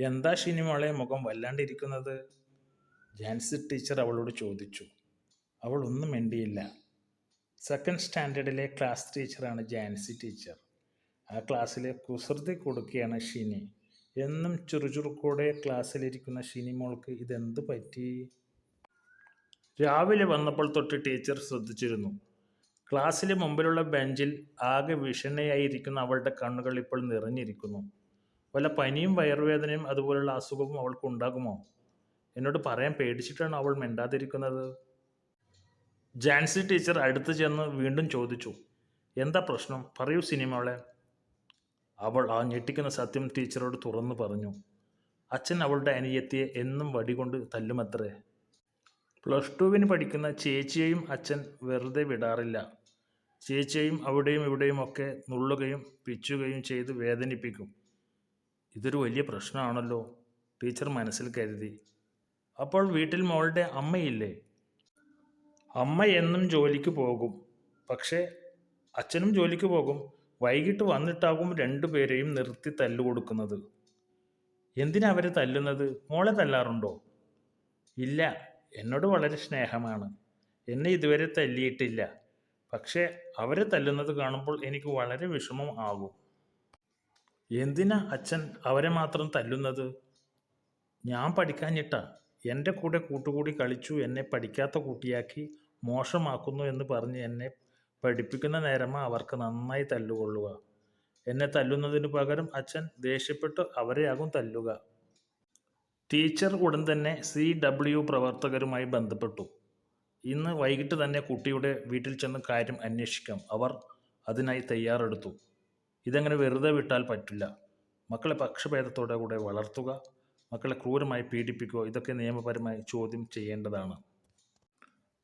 എന്താ ഷിനിമോളെ മുഖം വല്ലാണ്ടിരിക്കുന്നത്? ജാൻസി ടീച്ചർ അവളോട് ചോദിച്ചു. അവൾ ഒന്നും മിണ്ടിയില്ല. സെക്കൻഡ് സ്റ്റാൻഡേർഡിലെ ക്ലാസ് ടീച്ചറാണ് ജാൻസി ടീച്ചർ. ആ ക്ലാസ്സിലെ കുസൃതി കൊടുക്കുകയാണ് ഷിനി. എന്നും ചുറുചുറുക്കോടെ ക്ലാസ്സിലിരിക്കുന്ന ഷിനി മോൾക്ക് ഇതെന്ത് പറ്റി? രാവിലെ വന്നപ്പോൾ തൊട്ട് ടീച്ചർ ശ്രദ്ധിച്ചിരുന്നു. ക്ലാസ്സിലെ മുമ്പിലുള്ള ബെഞ്ചിൽ ആകെ വിഷണ്ണയായിരിക്കുന്ന അവളുടെ കണ്ണുകൾ ഇപ്പോൾ നിറഞ്ഞിരിക്കുന്നു. വല്ല പനിയും വയറുവേദനയും അതുപോലുള്ള അസുഖവും അവൾക്ക് ഉണ്ടാകുമോ? എന്നോട് പറയാൻ പേടിച്ചിട്ടാണ് അവൾ മിണ്ടാതിരിക്കുന്നത്? ജാൻസി ടീച്ചർ അടുത്ത് ചെന്ന് വീണ്ടും ചോദിച്ചു എന്താ പ്രശ്നം? പറയൂ സിനിമകളെ അവൾ ആ ഞെട്ടിക്കുന്ന സത്യം ടീച്ചറോട് തുറന്നു പറഞ്ഞു അച്ഛൻ അവളുടെ അനിയത്തിയെ എന്നും വടികൊണ്ട് തല്ലുമത്രേ. പ്ലസ് ടുവിന് പഠിക്കുന്ന ചേച്ചിയെയും അച്ഛൻ വെറുതെ വിടാറില്ല. ചേച്ചിയെയും അവിടെയും ഇവിടെയും ഒക്കെ നുള്ളുകയും പിച്ചുകയും ചെയ്ത് വേദനിപ്പിക്കും. ഇതൊരു വലിയ പ്രശ്നമാണല്ലോ ടീച്ചർ മനസ്സിൽ കരുതി. അപ്പോൾ വീട്ടിൽ മോളുടെ അമ്മയില്ലേ? അമ്മ എന്നും ജോലിക്ക് പോകും. പക്ഷേ അച്ഛനും ജോലിക്ക് പോകും. വൈകിട്ട് വന്നിട്ടാകും രണ്ടുപേരെയും നിർത്തി തല്ലുകൊടുക്കുന്നത് എന്തിനാ അവരെ തല്ലുന്നത്? മോളെ തല്ലാറുണ്ടോ? ഇല്ല എന്നോട് വളരെ സ്നേഹമാണ്. എന്നെ ഇതുവരെ തല്ലിയിട്ടില്ല. പക്ഷേ അവരെ തല്ലുന്നത് കാണുമ്പോൾ എനിക്ക് വളരെ വിഷമം ആകും. എന്തിനാ അച്ഛൻ അവരെ മാത്രം തല്ലുന്നത്? ഞാൻ പഠിക്കാഞ്ഞിട്ടാ. എന്റെ കൂടെ കൂട്ടുകൂടി കളിച്ചു എന്നെ പഠിക്കാത്ത കുട്ടിയാക്കി മോശമാക്കുന്നു എന്ന് പറഞ്ഞ് എന്നെ പഠിപ്പിക്കുന്ന നേരമാ അവർക്ക് നന്നായി തല്ലുകൊള്ളുക. എന്നെ തല്ലുന്നതിന് പകരം അച്ഛൻ ദേഷ്യപ്പെട്ട് അവരെയാകും തല്ലുക. ടീച്ചർ ഉടൻ തന്നെ സി ഡബ്ല്യു പ്രവർത്തകരുമായി ബന്ധപ്പെട്ടു. ഇന്ന് വൈകിട്ട് തന്നെ കുട്ടിയുടെ വീട്ടിൽ ചെന്ന് കാര്യം അന്വേഷിക്കാം. അവർ അതിനായി തയ്യാറെടുത്തു. ഇതങ്ങനെ വെറുതെ വിട്ടാൽ പറ്റില്ല. മക്കളെ പക്ഷഭേദത്തോടെ കൂടെ വളർത്തുക മക്കളെ ക്രൂരമായി പീഡിപ്പിക്കുക ഇതൊക്കെ നിയമപരമായി ചോദ്യം ചെയ്യേണ്ടതാണ്.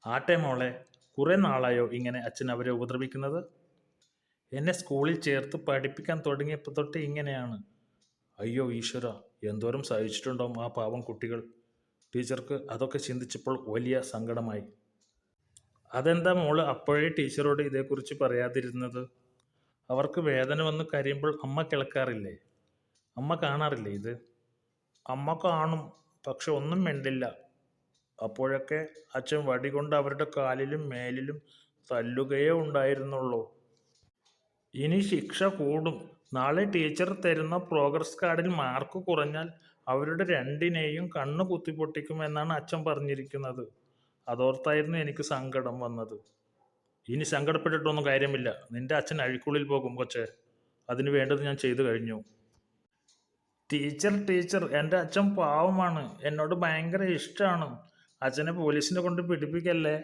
ആട്ടെ മോളെ കുറേ നാളായോ ഇങ്ങനെ അച്ഛൻ അവരെ ഉപദ്രവിക്കുന്നത്? എന്നെ സ്കൂളിൽ ചേർത്ത് പഠിപ്പിക്കാൻ തുടങ്ങിയപ്പോൾ തൊട്ട് ഇങ്ങനെയാണ്. അയ്യോ ഈശ്വര എന്തോരം സഹിച്ചിട്ടുണ്ടാവും ആ പാവം കുട്ടികൾ. ടീച്ചർക്ക് അതൊക്കെ ചിന്തിച്ചപ്പോൾ വലിയ സങ്കടമായി. അതെന്താ മോൾ അപ്പോഴേ ടീച്ചറോട് ഇതേക്കുറിച്ച് പറയാതിരുന്നത്? അവർക്ക് വേദന വന്ന് കരയുമ്പോൾ അമ്മ കിളക്കാറില്ലേ? അമ്മ കാണാറില്ലേ ഇത്? അമ്മ കാണും പക്ഷെ ഒന്നും മിണ്ടില്ല. അപ്പോഴൊക്കെ അച്ഛൻ വടി കൊണ്ട് അവരുടെ കാലിലും മേലിലും തല്ലുകയേ ഉണ്ടായിരുന്നുള്ളൂ. ഇനി ശിക്ഷ കൂടും. നാളെ ടീച്ചർ തരുന്ന പ്രോഗ്രസ് കാർഡിൽ മാർക്ക് കുറഞ്ഞാൽ അവരുടെ രണ്ടിനെയും കണ്ണ് കുത്തിപ്പൊട്ടിക്കുമെന്നാണ് അച്ഛൻ പറഞ്ഞിരിക്കുന്നത്. അതോർത്തായിരുന്നു എനിക്ക് സങ്കടം വന്നത്. ഇനി സങ്കടപ്പെട്ടിട്ടൊന്നും കാര്യമില്ല. നിന്റെ അച്ഛൻ അഴിക്കുള്ളിൽ പോകും കൊച്ചെ. അതിന് വേണ്ടത് ഞാൻ ചെയ്തു കഴിഞ്ഞു. ടീച്ചർ ടീച്ചർ എന്റെ അച്ഛൻ പാവമാണ്. എന്നോട് ഭയങ്കര ഇഷ്ടമാണ്. അച്ഛനെ പോലീസിനെ കൊണ്ട് പിടിപ്പിക്കല്ലേ?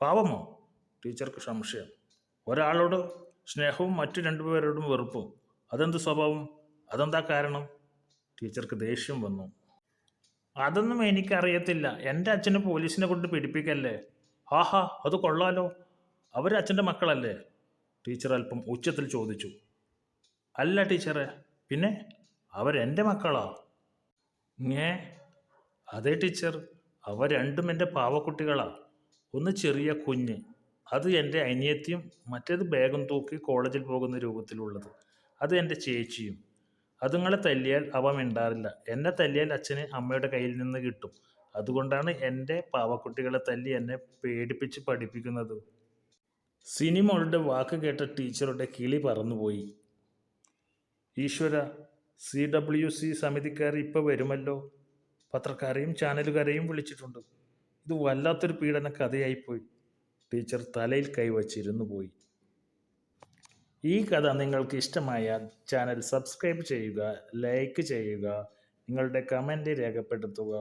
പാവമോ? ടീച്ചർക്ക് സംശയം. ഒരാളോട് സ്നേഹവും മറ്റു രണ്ടുപേരോടും വെറുപ്പും. അതെന്ത് സ്വഭാവം? അതെന്താ കാരണം? ടീച്ചർക്ക് ദേഷ്യം വന്നു. അതൊന്നും എനിക്കറിയത്തില്ല. എന്റെ അച്ഛനെ പോലീസിനെ കൊണ്ട് പിടിപ്പിക്കല്ലേ? ആഹാ അത് കൊള്ളാലോ. അവർ അച്ഛന്റെ മക്കളല്ലേ? ടീച്ചർ അല്പം ഉച്ചത്തിൽ ചോദിച്ചു. അല്ല ടീച്ചറെ. പിന്നെ? അവരെന്റെ മക്കളാ? ഞേ അതെ ടീച്ചർ. അവ രണ്ടും എന്റെ പാവക്കുട്ടികളാ. ഒന്ന് ചെറിയ കുഞ്ഞ്. അത് എന്റെ അനിയത്തിയും മറ്റേത് ബാഗും തൂക്കി കോളേജിൽ പോകുന്ന രൂപത്തിലുള്ളത്. അത് എന്റെ ചേച്ചിയും. അതുങ്ങളെ തല്ലിയാൽ അവ മിണ്ടാറില്ല. എന്നെ തല്ലിയാൽ അച്ഛന് അമ്മയുടെ കയ്യിൽ നിന്ന് കിട്ടും. അതുകൊണ്ടാണ് എന്റെ പാവക്കുട്ടികളെ തല്ലി എന്നെ പേടിപ്പിച്ച് പഠിപ്പിക്കുന്നത്. സിനിമകളുടെ വാക്ക് കേട്ട ടീച്ചറുടെ കിളി പറന്നുപോയി. ഈശ്വര സി ഡബ്ല്യു സി സമിതിക്കാർ ഇപ്പോൾ വരുമല്ലോ. പത്രക്കാരെയും ചാനലുകാരെയും വിളിച്ചിട്ടുണ്ട്. ഇത് വല്ലാത്തൊരു പീഡന കഥയായിപ്പോയി. ടീച്ചർ തലയിൽ കൈവച്ചിരുന്നു പോയി. ഈ കഥ നിങ്ങൾക്ക് ഇഷ്ടമായാൽ ചാനൽ സബ്സ്ക്രൈബ് ചെയ്യുക ലൈക്ക് ചെയ്യുക നിങ്ങളുടെ കമന്റ് രേഖപ്പെടുത്തുക.